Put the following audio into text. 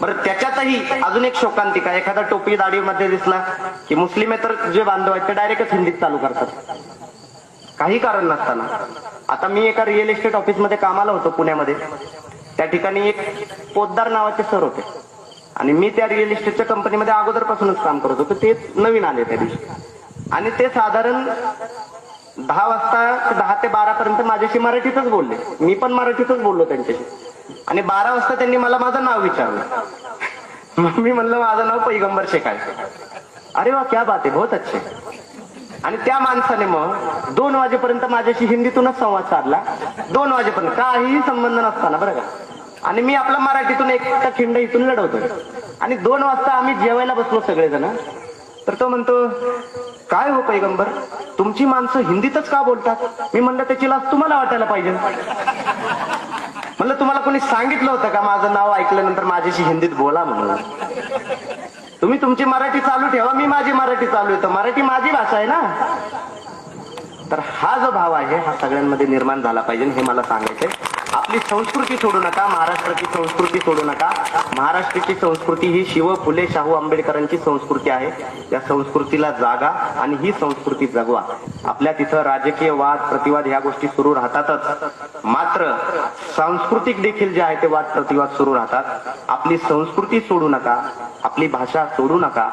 बरं त्याच्यातही अजून एक शोकांतिका एखादा टोपी दाढीमध्ये दिसला की मुस्लिम तर जे बांधव आहेत ते डायरेक्टच हिंदीत चालू करतात. काही कारण नसताना. आता मी एका रिअल इस्टेट ऑफिसमध्ये कामाला होतो पुण्यामध्ये. त्या ठिकाणी एक पोद्दार नावाचे सर होते. आणि मी त्या रिअल इस्टेटच्या कंपनीमध्ये अगोदरपासूनच काम करत होतो. ते नवीन आले त्या दिवशी. आणि ते साधारण दहा वाजता दहा ते बारा पर्यंत माझ्याशी मराठीतच बोलले. मी पण मराठीतच बोललो त्यांच्याशी. आणि बारा वाजता त्यांनी मला माझं नाव विचारलं. मग मी म्हणलं माझं नाव पैगंबर शेख आहे अरे वा क्या बात आहे बहुत अच्छे. आणि त्या माणसाने मग दोन वाजेपर्यंत माझ्याशी हिंदीतूनच संवाद साधला. दोन वाजेपर्यंत काहीही संबंध नसताना बरं का? आणि मी आपला मराठीतून एक खिंड इथून लढवतोय आणि दोन वाजता आम्ही जेवायला बसलो सगळेजण. तर तो म्हणतो काय हो पैगंबर? तुमची माणसं हिंदीतच का बोलतात? मी म्हणलं त्याची लाच तुम्हाला वाटायला पाहिजे. म्हणलं तुम्हाला कोणी सांगितलं होतं का माझं नाव ऐकल्यानंतर माझ्याशी हिंदीत बोला म्हणून? तुम्ही तुमची मराठी चालू ठेवा मी माझी मराठी चालू येतो मराठी माझी भाषा आहे ना? तर हा जो भाव आहे हा सगळ्यांमध्ये निर्माण झाला पाहिजे हे मला सांगायचंय. आपली संस्कृती सोडू नका महाराष्ट्राची संस्कृती सोडू नका. महाराष्ट्राची संस्कृती ही शिव फुले शाहू आंबेडकरांची संस्कृती आहे. या संस्कृतीला जागा आणि ही संस्कृती जगवा. आपल्या तिथं राजकीय वाद प्रतिवाद ह्या गोष्टी सुरू राहतातच. मात्र सांस्कृतिक देखील जे आहे ते वाद प्रतिवाद सुरू राहतात. आपली संस्कृती सोडू नका आपली भाषा सोडू नका.